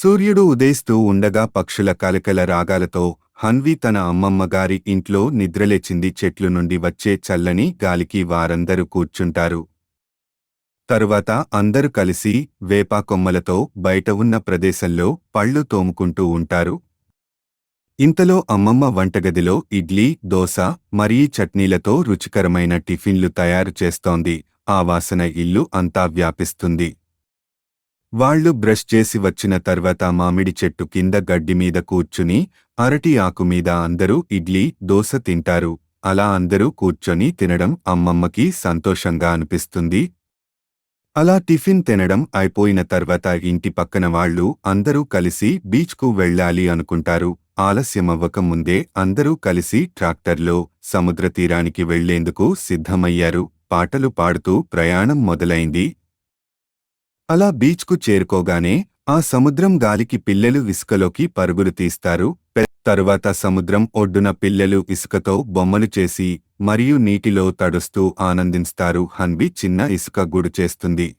సూర్యుడు ఉదయిస్తూ ఉండగా పక్షుల కలకల రాగాలతో హన్వి తన అమ్మమ్మ గారి ఇంట్లో నిద్రలేచింది. చెట్లు నుండి వచ్చే చల్లని గాలికి వారందరూ కూర్చుంటారు. తరువాత అందరూ కలిసి వేపా కొమ్మలతో బయట ఉన్న ప్రదేశంలో పళ్ళు తోముకుంటూ ఉంటారు. ఇంతలో అమ్మమ్మ వంటగదిలో ఇడ్లీ దోశ మరీ చట్నీలతో రుచికరమైన టిఫిన్లు తయారు చేస్తోంది. ఆ వాసన ఇల్లు అంతా వ్యాపిస్తుంది. వాళ్ళు బ్రష్ చేసి వచ్చిన తర్వాత మామిడి చెట్టు కింద గడ్డి మీద కూర్చుని అరటి ఆకు మీద అందరూ ఇడ్లీ దోశ తింటారు. అలా అందరూ కూర్చొని తినడం అమ్మమ్మకి సంతోషంగా అనిపిస్తుంది. అలా టిఫిన్ తినడం అయిపోయిన తర్వాత ఇంటి పక్కన వాళ్ళు అందరూ కలిసి బీచ్కు వెళ్ళాలి అనుకుంటారు. ఆలస్యమవ్వక ముందే అందరూ కలిసి ట్రాక్టర్లో సముద్ర తీరానికి వెళ్ళేందుకు సిద్ధమయ్యారు. పాటలు పాడుతూ ప్రయాణం మొదలైంది. అలా బీచ్కు చేరుకోగానే ఆ సముద్రం గాలికి పిల్లలు ఇసుకలోకి పరుగులు తీస్తారు. పె- తరువాత సముద్రం ఒడ్డున పిల్లలు ఇసుకతో బొమ్మలు చేసి మరియు నీటిలో తడుస్తూ ఆనందిస్తారు. హన్వి చిన్న ఇసుక గుడు చేస్తుంది.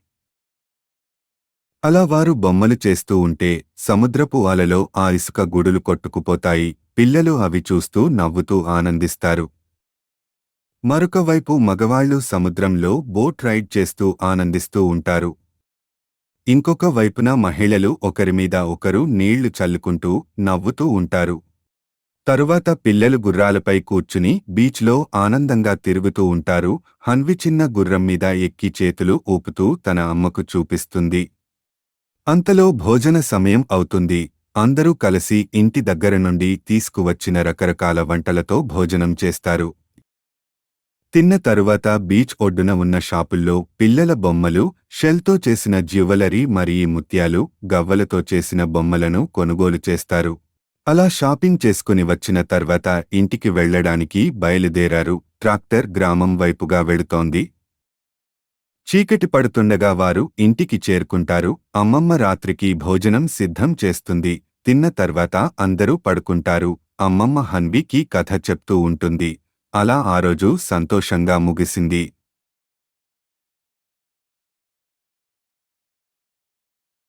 అలా వారు బొమ్మలు చేస్తూ ఉంటే సముద్రపు అలలో ఆ ఇసుక గుడులు కొట్టుకుపోతాయి. పిల్లలు అవి చూస్తూ నవ్వుతూ ఆనందిస్తారు. మరొక వైపు మగవాళ్ళు సముద్రంలో బోట్ రైడ్ చేస్తూ ఆనందిస్తూ ఉంటారు. ఇంకొక వైపున మహిళలు ఒకరిమీద ఒకరు నీళ్ళు చల్లుకుంటూ నవ్వుతూ ఉంటారు. తరువాత పిల్లలు గుర్రాలపై కూర్చుని బీచ్లో ఆనందంగా తిరుగుతూ ఉంటారు. హన్వి చిన్న గుర్రం మీద ఎక్కి చేతులు ఊపుతూ తన అమ్మకు చూపిస్తుంది. అంతలో భోజన సమయం అవుతుంది. అందరూ కలిసి ఇంటి దగ్గర నుండి తీసుకువచ్చిన రకరకాల వంటలతో భోజనం చేస్తారు. తిన్న తరువాత బీచ్ ఒడ్డున ఉన్న షాపుల్లో పిల్లల బొమ్మలు షెల్తో చేసిన జ్యువెలరీ మరియు ముత్యాలు గవ్వలతో చేసిన బొమ్మలను కొనుగోలు చేస్తారు. అలా షాపింగ్ చేసుకుని వచ్చిన తర్వాత ఇంటికి వెళ్ళడానికి బయలుదేరారు ట్రాక్టర్ గ్రామం వైపుగా వెడుతోంది. చీకటి పడుతుండగా వారు ఇంటికి చేరుకుంటారు. అమ్మమ్మ రాత్రికి భోజనం సిద్ధం చేస్తుంది. తిన్న తర్వాత అందరూ పడుకుంటారు. అమ్మమ్మ హన్వికి కథ చెప్తూ ఉంటుంది. అలా ఆ రోజు సంతోషంగా ముగిసింది.